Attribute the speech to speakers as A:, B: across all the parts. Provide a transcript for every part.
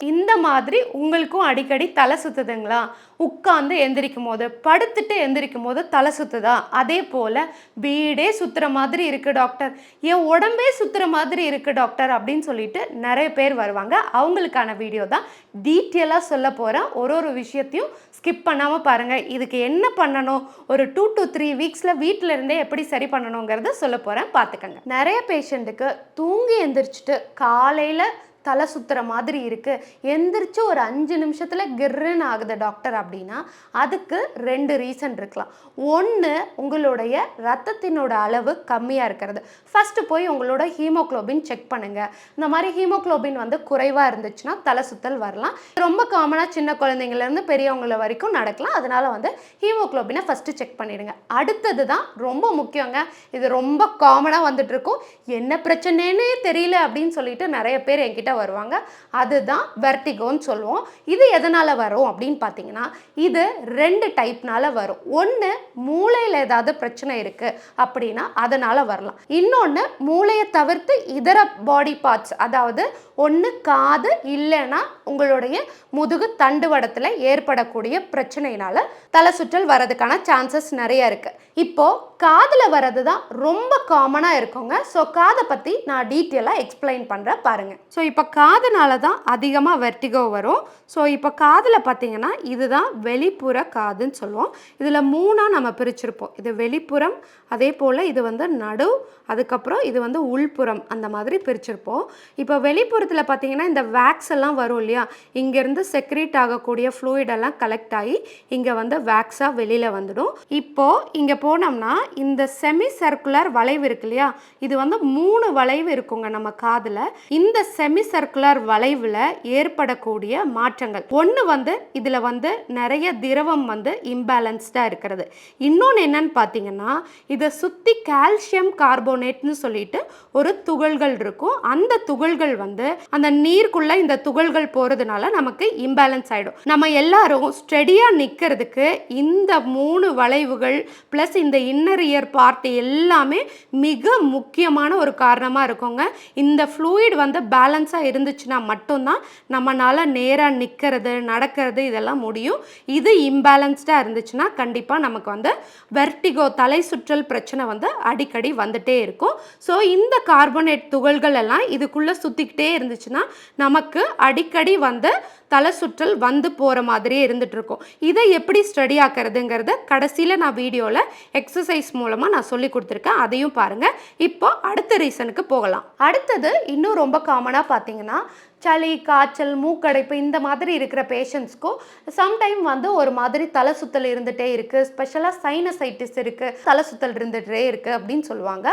A: இந்த மாதிரி உங்களுக்கும் அடிக்கடி தலை சுத்துதுங்களா? உட்காந்து எந்திரிக்கும் போது படுத்துட்டு எந்திரிக்கும் போது தலை சுத்துதா? அதே போல் வீடே சுத்துற மாதிரி இருக்குது டாக்டர். என் உடம்பே சுத்துற மாதிரி இருக்குது டாக்டர் அப்படின்னு சொல்லிட்டு நிறைய பேர் வருவாங்க. அவங்களுக்கான வீடியோ தான் டீட்டெயிலாக சொல்ல போகிறேன் ஒரு ஒரு விஷயத்தையும் ஸ்கிப் பண்ணாமல் பாருங்கள் இதுக்கு என்ன பண்ணணும்? ஒரு டூ டு த்ரீ வீக்ஸில் வீட்டில் இருந்தே எப்படி சரி பண்ணணுங்கிறத சொல்ல போகிறேன் பார்த்துக்கங்க. நிறைய பேஷண்ட்டுக்கு தூங்கி எந்திரிச்சிட்டு காலையில் தலை சுத்துற மாதிரி இருக்குது எந்திரிச்சு ஒரு அஞ்சு நிமிஷத்தில் கிர்ருன்னு ஆகுது டாக்டர் அப்படின்னா அதுக்கு ரெண்டு ரீசன் இருக்கலாம். ஒன்று உங்களுடைய ரத்தத்தினோட அளவு கம்மியாக இருக்கிறது. ஃபஸ்ட்டு போய் உங்களோட ஹீமோக்ளோபின் செக் பண்ணுங்கள் இந்த மாதிரி ஹீமோக்ளோபின் வந்து குறைவாக இருந்துச்சுன்னா தலை சுத்தல் வரலாம். ரொம்ப காமனாக சின்ன குழந்தைங்கள்லேருந்து பெரியவங்கள வரைக்கும் நடக்கலாம். அதனால வந்து ஹீமோக்ளோபினை ஃபஸ்ட்டு செக் பண்ணிடுங்க. அடுத்தது தான் ரொம்ப முக்கியங்க. இது ரொம்ப காமனாக வந்துட்டு இருக்கும். என்ன பிரச்சனைன்னே தெரியல அப்படின்னு சொல்லிட்டு நிறைய பேர் என்கிட்ட வருவாங்க. அதுதான் வெர்டிகோன்னு சொல்லுவோம். இது எதனால் வரும் அப்படின்னு பார்த்தீங்கன்னா இது ரெண்டு டைப்னால வரும். ஒன்று மூளையில் ஏதாவது பிரச்சனை இருக்குது அப்படின்னா அதனால் வரலாம். இன்னொன்று மூளையை தவிர்த்து இதர பாடி பார்ட்ஸ் அதாவது ஒன்று காது இல்லைன்னா உங்களுடைய முதுகு தண்டுவடத்தில் ஏற்படக்கூடிய பிரச்சனையினால தலை சுற்றல் வரதுக்கான சான்சஸ் நிறைய இருக்குது இப்போது காதில் வர்றது தான் ரொம்ப காமனாக இருக்குங்க ஸோ காதை பற்றி நான் டீட்டெயிலாக எக்ஸ்பிளைன் பண்ணுறேன் பாருங்கள் ஸோ இப்போ காதுனால தான் அதிகமாக வெர்டிகோ வரும். ஸோ இப்போ காதில் பார்த்தீங்கன்னா இதுதான் வெளிப்புற காதுன்னு சொல்லுவோம். இதில் மூணாக நம்ம பிரிச்சிருப்போம். இது வெளிப்புறம் அதே போல் இது வந்து நடு அதுக்கப்புறம் இது வந்து உள்புறம் அந்த மாதிரி பிரிச்சிருப்போம். இப்போ வெளிப்புறத்தில் பார்த்தீங்கன்னா இந்த வேக்ஸ் எல்லாம் வரும் இல்லையா? இங்கேருந்து செக்ரேட் ஆகக்கூடிய ஃப்ளூயிடெல்லாம் கலெக்ட் ஆகி இங்கே வந்து வேக்ஸாக வெளியில் வந்துடும். இப்போது இங்கே போனோம்னா இந்த செமி சர்க்குலர் வளைவு இருக்கு இல்லையா? இது வந்து மூணு வளைவு இருக்குங்க நம்ம காதில். இந்த செமி சர்க்குலர் வளைவில் ஏற்படக்கூடிய மாற்றங்கள். ஒன்று வந்து இதில் வந்து நிறைய திரவம் வந்து இம்பேலன்ஸ்டாக இருக்கிறது. இன்னொன்று என்னன்னு பார்த்தீங்கன்னா இதை சுற்றி கால்சியம் கார்போனேட்னு சொல்லிட்டு ஒரு துகள்கள் இருக்கும். அந்த துகள்கள் வந்து அந்த நீருக்குள்ளே இந்த துகள்கள் போகிறதுனால நமக்கு இம்பேலன்ஸ் ஆகிடும் நம்ம எல்லாரும் ஸ்டெடியாக நிற்கிறதுக்கு இந்த மூணு வளைவுகள் ப்ளஸ் இந்த இன்னர் இயர் பார்ட் எல்லாமே மிக முக்கியமான ஒரு காரணமாக இருக்குங்க. இந்த ஃப்ளூயிட் வந்து பேலன்ஸாக இருந்துச்சுன்னா மட்டும்தான் நம்மளால் நேராக நிற்கிறது நடக்கிறது இதெல்லாம் முடியும். இது இம்பேலன்ஸ்டாக இருந்துச்சுன்னா கண்டிப்பாக நமக்கு வந்து வெர்டிகோ தலை சுற்றல் பிரச்சனை வந்து அடிக்கடி வந்துட்டே இருக்கும். ஸோ இந்த கார்பனேட் துகள்கள் எல்லாம் இதுக்குள்ளே சுற்றிக்கிட்டே இருந்துச்சுன்னா நமக்கு அடிக்கடி வந்து தலை சுற்றல் வந்து போகிற மாதிரியே இருந்துகிட்ருக்கும் இதை எப்படி ஸ்டடி ஆக்கிறதுங்கிறத கடைசியில் நான் வீடியோவில் எக்ஸசைஸ் மூலமாக நான் சொல்லி கொடுத்துருக்கேன். அதையும் பாருங்கள் இப்போ அடுத்த ரீசனுக்கு போகலாம். அடுத்தது இன்னும் ரொம்ப காமனாக பார்த்தீங்கன்னா சளி காய்ச்சல் மூக்கடைப்பு இந்த மாதிரி இருக்கிற பேஷண்ட்ஸ்க்கும் சம்டைம் வந்து ஒரு மாதிரி தலை சுத்தல் இருந்துகிட்டே இருக்குது ஸ்பெஷலாக சைனசைட்டிஸ் இருக்குது தலை சுத்தல் இருந்துகிட்டே இருக்குது அப்படின்னு சொல்லுவாங்க.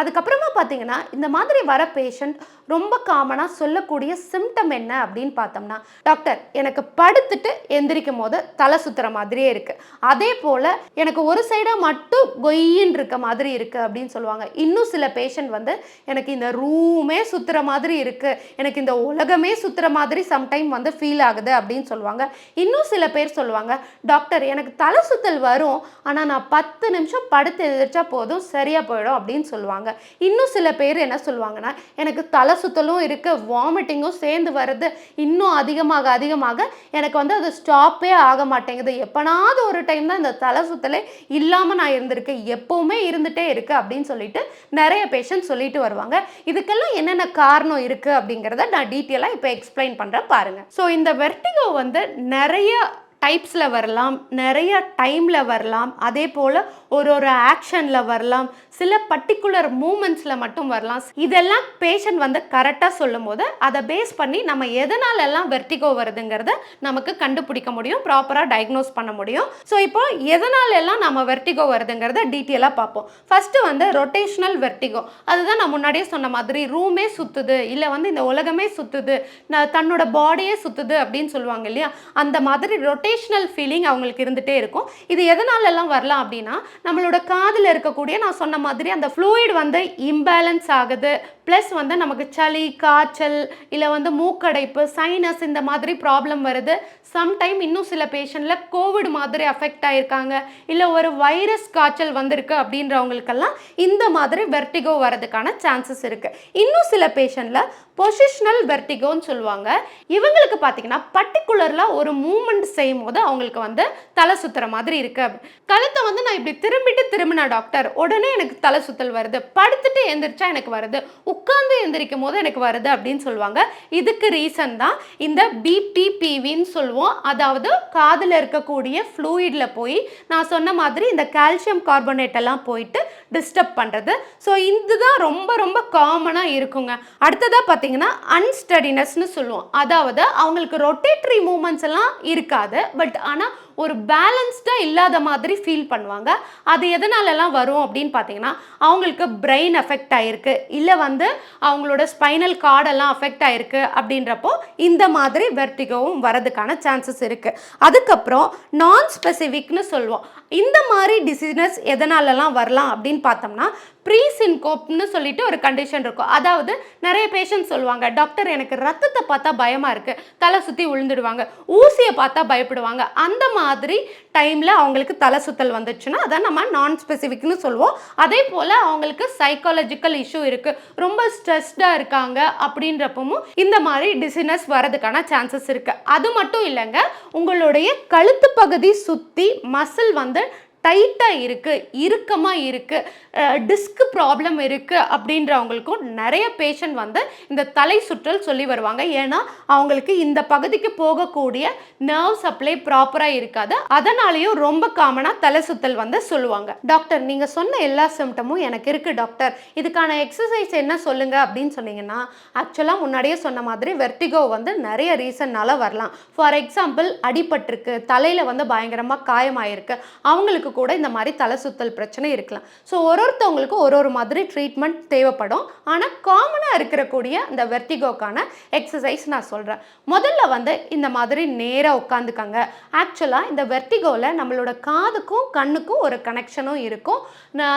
A: அதுக்கப்புறமா பார்த்தீங்கன்னா இந்த மாதிரி வர பேஷண்ட் ரொம்ப காமனாக சொல்லக்கூடிய சிம்டம் என்ன அப்படின்னு பார்த்தோம்னா டாக்டர் எனக்கு படுத்துட்டு எந்திரிக்கும் போது தலை சுத்துற மாதிரியே இருக்குது அதே போல் எனக்கு ஒரு சைடாக மட்டும் கொய்யின்னு இருக்க மாதிரி இருக்குது அப்படின்னு சொல்லுவாங்க. இன்னும் சில பேஷண்ட் வந்து எனக்கு இந்த ரூமே சுத்துற மாதிரி இருக்குது எனக்கு இந்த உலக உலகமே சுற்றுற மாதிரி சம்டைம் வந்து ஃபீல் ஆகுது அப்படின்னு சொல்லுவாங்க. இன்னும் சில பேர் சொல்லுவாங்க டாக்டர் எனக்கு தலை சுத்தல் வரும் ஆனால் நான் பத்து நிமிஷம் படுத்து எதிர்ச்சா போதும் சரியாக போயிடும் அப்படின்னு சொல்லுவாங்க. இன்னும் சில பேர் என்ன சொல்லுவாங்கன்னா எனக்கு தலை சுத்தலும் இருக்குது வாமிட்டிங்கும் சேர்ந்து வருது இன்னும் அதிகமாக அதிகமாக எனக்கு வந்து அது ஸ்டாப்பே ஆக மாட்டேங்குது. எப்போனாவது ஒரு டைம் தான் இந்த தலை சுத்தலே இல்லாமல் நான் இருந்திருக்கேன் எப்போவுமே இருந்துகிட்டே இருக்குது அப்படின்னு சொல்லிட்டு நிறைய பேஷண்ட் சொல்லிட்டு வருவாங்க. இதுக்கெல்லாம் என்னென்ன காரணம் இருக்குது அப்படிங்கிறத நான் டீட்டெயில் டீட்டெயிலாக இப்போ எக்ஸ்பிளைன் பண்ணுறேன் பாருங்கள் ஸோ இந்த வெர்டிகோ வந்து நிறைய டைப்ஸில் வரலாம் நிறைய டைமில் வரலாம். அதே போல் ஒரு ஒரு ஆக்ஷனில் வரலாம். சில பர்டிகுலர் மூமெண்ட்ஸில் மட்டும் வரலாம். இதெல்லாம் பேஷண்ட் வந்து கரெக்டாக சொல்லும் போது அதை பேஸ் பண்ணி நம்ம எதனாலெல்லாம் வெர்டிகோ வருதுங்கிறத நமக்கு கண்டுபிடிக்க முடியும் ப்ராப்பராக டயக்னோஸ் பண்ண முடியும். ஸோ இப்போ எதனாலெல்லாம் நம்ம வெர்டிகோ வருதுங்கிறத டீட்டெயிலாக பார்ப்போம். ஃபஸ்ட்டு வந்து ரொட்டேஷனல் வெர்டிகோ அதுதான் நான் முன்னாடியே சொன்ன மாதிரி ரூமே சுற்றுது இல்லை வந்து இந்த உலகமே சுற்றுது நான் தன்னோட பாடியே சுற்றுது அப்படின்னு சொல்லுவாங்க இல்லையா? அந்த மாதிரி ரொட்டேஷனல் ஃபீலிங் அவங்களுக்கு இருந்துகிட்டே இருக்கும். இது எதனாலெல்லாம் வரலாம் அப்படின்னா நம்மளோட காதில் இருக்கக்கூடிய நான் சொன்ன மாதிரி அந்த ஃப்ளூயிட் வந்து இம்பேலன்ஸ் ஆகுது. ப்ளஸ் வந்து நமக்கு சளி காய்ச்சல் இல்லை வந்து மூக்கடைப்பு சைனஸ் இந்த மாதிரி ப்ராப்ளம் வருது. சம்டைம் இன்னும் சில பேஷண்ட்டில் கோவிட் மாதிரி அஃபெக்ட் ஆகிருக்காங்க இல்லை ஒரு வைரஸ் காய்ச்சல் வந்திருக்கு அப்படின்றவங்களுக்கெல்லாம் இந்த மாதிரி வெர்டிகோ வரதுக்கான சான்சஸ் இருக்குது இன்னும் சில பேஷண்ட்டில் பொசிஷனல் வெர்டிகோன்னு சொல்லுவாங்க. இவங்களுக்கு பார்த்தீங்கன்னா பர்டிகுலரில் ஒரு மூமெண்ட் செய்யும் போது அவங்களுக்கு வந்து தலை சுத்துற மாதிரி இருக்கு. கழுத்தை வந்து நான் இப்படி திரும்பிட்டு திரும்பின டாக்டர் உடனே எனக்கு தலை சுத்தல் வருது. படுத்துட்டு எந்திரிச்சா எனக்கு வருது. உட்கார்ந்து எந்திரிக்கும் போது எனக்கு வருது அப்படின்னு சொல்லுவாங்க. இதுக்கு ரீசன் தான் இந்த பிபிபிவின்னு சொல்லுவோம். அதாவது காதில் இருக்கக்கூடிய ஃப்ளூயிடில் போய் நான் சொன்ன மாதிரி இந்த கால்சியம் கார்பனேட் எல்லாம் போயிட்டு டிஸ்டர்ப் பண்ணுறது ஸோ இதுதான் ரொம்ப ரொம்ப காமனாக இருக்குங்க. அடுத்ததாக பார்த்தீங்கன்னா அன்ஸ்டடினஸ்னு சொல்லுவோம். அதாவது அவங்களுக்கு ரொட்டேட்ரி மூமெண்ட்ஸ் எல்லாம் இருக்காது. பட் ஆனால் ஒரு பேலன்ஸ்டாக இல்லாத மாதிரி ஃபீல் பண்ணுவாங்க. அது எதனாலலாம் வரும் அப்படின்னு பார்த்தீங்கன்னா அவங்களுக்கு பிரெயின் அஃபெக்ட் ஆகிருக்கு இல்லை வந்து அவங்களோட ஸ்பைனல் கார்டெல்லாம் அஃபெக்ட் ஆகிருக்கு அப்படின்றப்போ இந்த மாதிரி வெர்டிகோவும் வரதுக்கான சான்சஸ் இருக்குது அதுக்கப்புறம் நான் ஸ்பெசிஃபிக்னு சொல்லுவோம். இந்த மாதிரி டிசீனஸ் எதனாலலாம் வரலாம் அப்படின்னு பார்த்தோம்னா ப்ரீ சின்கோப்னு சொல்லிட்டு ஒரு கண்டிஷன் இருக்கும். அதாவது நிறைய பேஷண்ட் சொல்லுவாங்க டாக்டர் எனக்கு ரத்தத்தை பார்த்தா பயமாக இருக்குது தலை சுற்றி விழுந்துடுவாங்க ஊசியை பார்த்தா பயப்படுவாங்க. அந்த மாதிரி டைமில் அவங்களுக்கு தலை சுத்தல் வந்துச்சுன்னா அதை நம்ம நான் ஸ்பெசிஃபிக்னு சொல்லுவோம். அதே போல் அவங்களுக்கு சைக்காலஜிக்கல் இஷ்யூ இருக்குது ரொம்ப ஸ்ட்ரெஸ்டாக இருக்காங்க அப்படின்றப்பவும் இந்த மாதிரி டிசினஸ் வரதுக்கான சான்சஸ் இருக்குது அது மட்டும் இல்லைங்க உங்களுடைய கழுத்து பகுதி சுற்றி மசில் வந்து டைட்டாக இருக்குது இறுக்கமாக இருக்குது டிஸ்க் ப்ராப்ளம் இருக்குது அப்படின்றவங்களுக்கும் நிறைய பேஷண்ட் வந்து இந்த தலை சுற்றல் சொல்லி வருவாங்க. ஏன்னா அவங்களுக்கு இந்த பகுதிக்கு போகக்கூடிய நர்வ் சப்ளை ப்ராப்பராக இருக்காது. அதனாலேயும் ரொம்ப காமனாக தலை சுத்தல் வந்து சொல்லுவாங்க. டாக்டர் நீங்கள் சொன்ன எல்லா சிம்டமும் எனக்கு இருக்குது டாக்டர் இதுக்கான எக்ஸசைஸ் என்ன சொல்லுங்க அப்படின்னு சொன்னீங்கன்னா ஆக்சுவலாக முன்னாடியே சொன்ன மாதிரி வெர்டிகோ வந்து நிறைய ரீசன்னால வரலாம். ஃபார் எக்ஸாம்பிள் அடிபட்டிருக்கு தலையில் வந்து பயங்கரமாக காயமாயிருக்கு. அவங்களுக்கு கூட இந்த மாதிரி தலை சுத்தல் பிரச்சனை இருக்கலாம். ஸோ ஒரு ஒருத்தவங்களுக்கு ஒரு ஒரு மாதிரி ட்ரீட்மெண்ட் தேவைப்படும். ஆனால் காமனாக இருக்கக்கூடிய இந்த வெர்டிகோக்கான எக்ஸசைஸ் நான் சொல்கிறேன் முதல்ல வந்து இந்த மாதிரி நேராக உட்காந்துக்கங்க. ஆக்சுவலாக இந்த வெர்டிகோவில் நம்மளோட காதுக்கும் கண்ணுக்கும் ஒரு கனெக்ஷனும் இருக்கும்.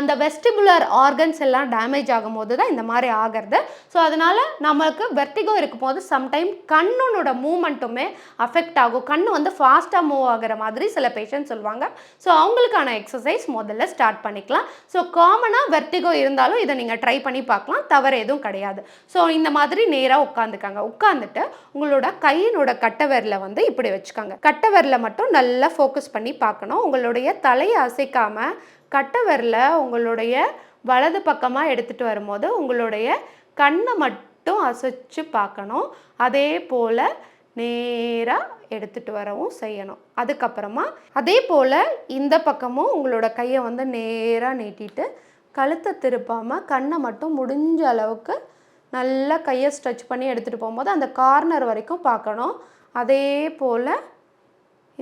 A: அந்த வெஸ்டிபுலர் ஆர்கன்ஸ் எல்லாம் டேமேஜ் ஆகும்போது தான் இந்த மாதிரி ஆகிறது. ஸோ அதனால் நம்மளுக்கு வெர்டிகோ இருக்கும்போது சம்டைம் கண்ணனோட மூமெண்ட்டுமே அஃபெக்ட் ஆகும். கண்ணு வந்து ஃபாஸ்ட்டாக மூவ் ஆகுற மாதிரி சில பேஷண்ட் சொல்லுவாங்க. ஸோ அவங்களுக்கு அவங்களுக்கான எக்ஸசைஸ் முதல்ல ஸ்டார்ட் பண்ணிக்கலாம். ஸோ காமனாக வெர்டிகோ இருந்தாலும் இதை நீங்கள் ட்ரை பண்ணி பார்க்கலாம். தவறு எதுவும் கிடையாது. ஸோ இந்த மாதிரி நேராக உட்காந்துக்காங்க உட்காந்துட்டு உங்களோட கையினோட கட்டவரில் வந்து இப்படி வச்சுக்கோங்க. கட்டவரில் மட்டும் நல்லா ஃபோக்கஸ் பண்ணி பார்க்கணும். உங்களுடைய தலையை அசைக்காமல் கட்டவரில் உங்களுடைய வலது பக்கமாக எடுத்துகிட்டு வரும்போது உங்களுடைய கண்ணை மட்டும் அசைச்சு பார்க்கணும். அதே போல் நேராக எடுத்துகிட்டு வரவும் செய்யணும். அதுக்கப்புறமா அதே போல் இந்த பக்கமும் உங்களோட கையை வந்து நேராக நீட்டிட்டு கழுத்தை திருப்பாமல் கண்ணை மட்டும் முடிஞ்ச அளவுக்கு நல்லா கையை ஸ்ட்ரெச் பண்ணி எடுத்துகிட்டு போகும்போது அந்த கார்னர் வரைக்கும் பார்க்கணும். அதே போல்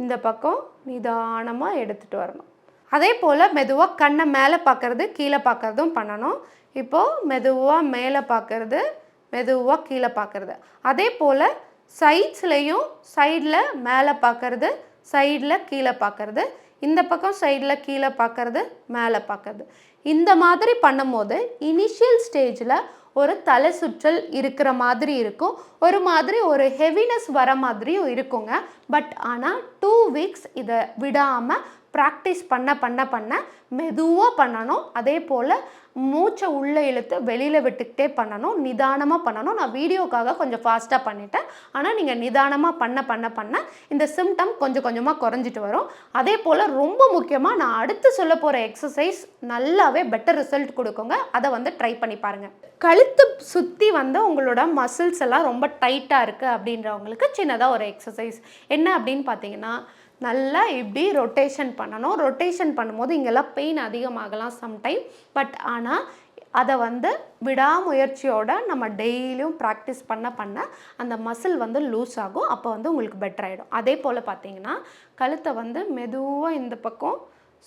A: இந்த பக்கம் நிதானமாக எடுத்துகிட்டு வரணும். அதே போல் மெதுவாக கண்ணை மேலே பார்க்குறது கீழே பார்க்கறதும் பண்ணணும். இப்போது மெதுவாக மேலே பார்க்குறது மெதுவாக கீழே பார்க்கறது. அதே போல் சைட்ஸ்லேயும் சைடில் மேலே பார்க்குறது சைடில் கீழே பார்க்குறது இந்த பக்கம் சைடில் கீழே பார்க்குறது மேலே பார்க்குறது இந்த மாதிரி பண்ணும்போது இனிஷியல் ஸ்டேஜில் ஒரு தலை சுற்றல் இருக்கிற மாதிரி இருக்கும். ஒரு மாதிரி ஒரு ஹெவினஸ் வர மாதிரியும் இருக்குங்க. பட் ஆனால் டூ வீக்ஸ் இதை விடாமல் ப்ராக்டிஸ் பண்ண பண்ண பண்ண மெதுவாக பண்ணணும். அதே போல் மூச்சை உள்ளே இழுத்து வெளியில் விட்டுக்கிட்டே பண்ணணும். நிதானமாக பண்ணணும். நான் வீடியோக்காக கொஞ்சம் ஃபாஸ்ட்டாக பண்ணிட்டேன். ஆனால் நீங்கள் நிதானமாக பண்ண பண்ண பண்ண இந்த சிம்டம் கொஞ்சம் கொஞ்சமாக குறைஞ்சிட்டு வரும். அதே போல் ரொம்ப முக்கியமாக நான் அடுத்து சொல்ல போகிற எக்ஸசைஸ் நல்லாவே பெட்டர் ரிசல்ட் கொடுக்குங்க. அதை வந்து ட்ரை பண்ணி பாருங்கள் கழுத்து கழுத்து சுற்றி வந்து உங்களோட மசில்ஸ் எல்லாம் ரொம்ப டைட்டாக இருக்குது அப்படின்றவங்களுக்கு சின்னதாக ஒரு எக்ஸசைஸ் என்ன அப்படின்னு பார்த்தீங்கன்னா நல்லா இப்படி ரொட்டேஷன் பண்ணணும். ரொட்டேஷன் பண்ணும்போது இங்கெல்லாம் பெயின் அதிகமாகலாம் சம்டைம் பட் ஆனால் அதை வந்து விடாமுயற்சியோட நம்ம டெய்லியும் ப்ராக்டிஸ் பண்ண பண்ண அந்த மசில் வந்து லூஸ் ஆகும். அப்போ வந்து உங்களுக்கு பெட்டர் ஆகிடும் அதே போல் பார்த்தீங்கன்னா கழுத்தை வந்து மெதுவாக இந்த பக்கம்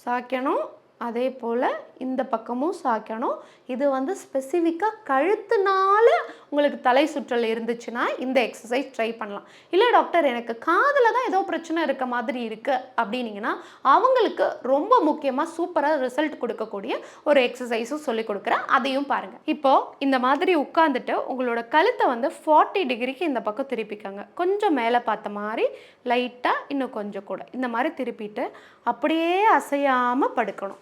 A: சாய்க்கணும் அதே போல் இந்த பக்கமும் சாய்க்கணும் இது வந்து ஸ்பெசிஃபிக்காக கழுத்துனால உங்களுக்கு தலை சுற்றல் இருந்துச்சுன்னா இந்த எக்ஸசைஸ் ட்ரை பண்ணலாம். இல்லை டாக்டர் எனக்கு காதில் தான் ஏதோ பிரச்சனை இருக்க மாதிரி இருக்குது அப்படின்னீங்கன்னா அவங்களுக்கு ரொம்ப முக்கியமாக சூப்பராக ரிசல்ட் கொடுக்கக்கூடிய ஒரு எக்ஸசைஸும் சொல்லி கொடுக்குறேன். அதையும் பாருங்கள் இப்போது இந்த மாதிரி உட்காந்துட்டு உங்களோட கழுத்தை வந்து ஃபார்ட்டி டிகிரிக்கு இந்த பக்கம் திருப்பிக்கோங்க. கொஞ்சம் மேலே பார்த்த மாதிரி லைட்டாக இன்னும் கொஞ்சம் கூட. இந்த மாதிரி திருப்பிட்டு அப்படியே அசையாமல் படுக்கணும்.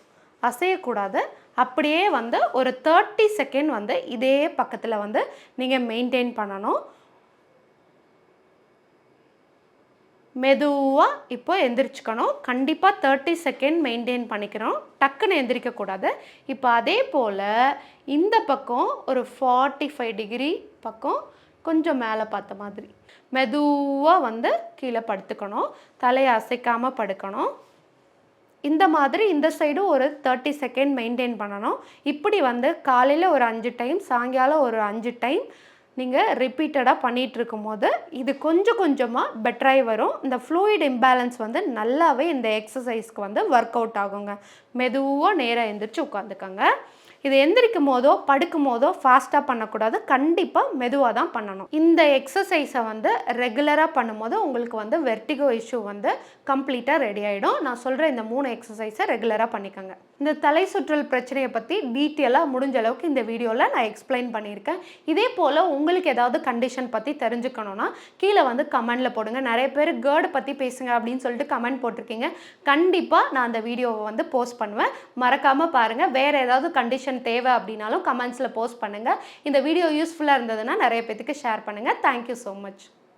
A: அசையக்கூடாது. அப்படியே வந்து ஒரு தேர்ட்டி செகண்ட் வந்து இதே பக்கத்தில் வந்து நீங்கள் மெயின்டைன் பண்ணணும். மெதுவாக இப்போ எந்திரிச்சுக்கணும். கண்டிப்பாக தேர்ட்டி செகண்ட் மெயின்டைன் பண்ணிக்கிறோம். டக்குன்னு எந்திரிக்கக்கூடாது. இப்போ அதே போல் இந்த பக்கம் ஒரு ஃபார்ட்டி ஃபைவ் டிகிரி பக்கம் கொஞ்சம் மேலே பார்த்த மாதிரி. மெதுவாக வந்து கீழே படுத்துக்கணும். தலையை அசைக்காமல் படுக்கணும். இந்த மாதிரி இந்த சைடும் ஒரு தேர்ட்டி செகண்ட் மெயின்டைன் பண்ணணும். இப்படி வந்து காலையில் ஒரு அஞ்சு டைம் சாயங்காலம் ஒரு அஞ்சு டைம் நீங்கள் ரிப்பீட்டடாக பண்ணிகிட்டு இருக்கும்போது இது கொஞ்சம் கொஞ்சமாக பெட்டராகி வரும். இந்த ஃப்ளூயிட் இம்பேலன்ஸ் வந்து நல்லாவே இந்த எக்ஸசைஸ்க்கு வந்து ஒர்க் அவுட் ஆகுங்க. மெதுவாக நேராக எழுந்திரிச்சு உட்காந்துக்கோங்க. இது எந்திரிக்கும் போதோ படுக்கும் போதோ ஃபாஸ்ட்டாக பண்ணக்கூடாது. கண்டிப்பாக மெதுவாக தான் பண்ணணும். இந்த எக்ஸசைஸை வந்து ரெகுலராக பண்ணும்போது உங்களுக்கு வந்து வெர்டிகோ இஷ்யூ வந்து கம்ப்ளீட்டாக ரெடி ஆகிடும் நான் சொல்கிற இந்த மூணு எக்ஸசைஸை ரெகுலராக பண்ணிக்கோங்க. இந்த தலை சுற்றல் பிரச்சனையை பற்றி டீட்டெயிலாக முடிஞ்ச அளவுக்கு இந்த வீடியோவில் நான் எக்ஸ்பிளைன் பண்ணியிருக்கேன். இதே போல் உங்களுக்கு ஏதாவது கண்டிஷன் பற்றி தெரிஞ்சுக்கணுன்னா கீழே வந்து கமெண்டில் போடுங்க. நிறைய பேர் கேர்டு பற்றி பேசுங்க அப்படின்னு சொல்லிட்டு கமெண்ட் போட்டிருக்கீங்க. கண்டிப்பாக நான் அந்த வீடியோவை வந்து போஸ்ட் பண்ணுவேன். மறக்காமல் பாருங்கள் வேறு ஏதாவது கண்டிஷன் தேவை அப்படின்னாலும் கமெண்ட்ஸில் போஸ்ட் பண்ணுங்கள் இந்த வீடியோ யூஸ்ஃபுல்லாக இருந்ததுன்னா நிறைய பேத்துக்கு ஷேர் பண்ணுங்கள் தேங்க்யூ ஸோ மச்